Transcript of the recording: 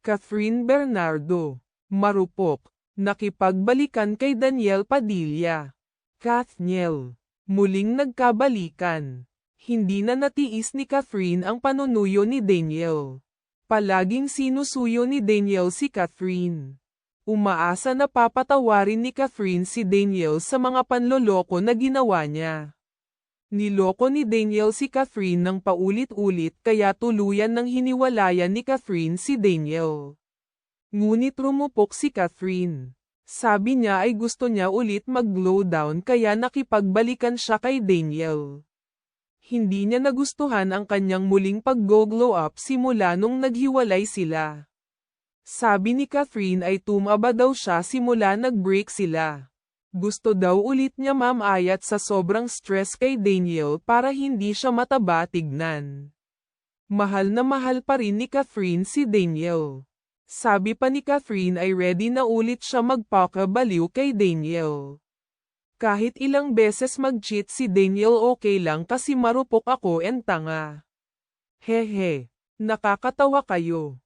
Catherine Bernardo. Marupok. Nakipagbalikan kay Daniel Padilla. Kathniel. Muling nagkabalikan. Hindi na natiis ni Catherine ang panunuyo ni Daniel. Palaging sinusuyo ni Daniel si Catherine. Umaasa na papatawarin ni Catherine si Daniel sa mga panloloko na ginawa niya. Niloko ni Daniel si Catherine ng paulit-ulit kaya tuluyan ng hiniwalayan ni Catherine si Daniel. Ngunit rumupok si Catherine. Sabi niya ay gusto niya ulit mag-glow down kaya nakipagbalikan siya kay Daniel. Hindi niya nagustuhan ang kanyang muling pag-go-glow up simula nung naghiwalay sila. Sabi ni Catherine ay tumaba daw siya simula nag-break sila. Gusto daw ulit niya mamayat sa sobrang stress kay Daniel para hindi siya mataba tignan. Mahal na mahal pa rin ni Catherine si Daniel. Sabi pa ni Catherine ay ready na ulit siya magpakabaliw kay Daniel. Kahit ilang beses mag-cheat si Daniel okay lang kasi marupok ako and tanga. Hehe, nakakatawa kayo.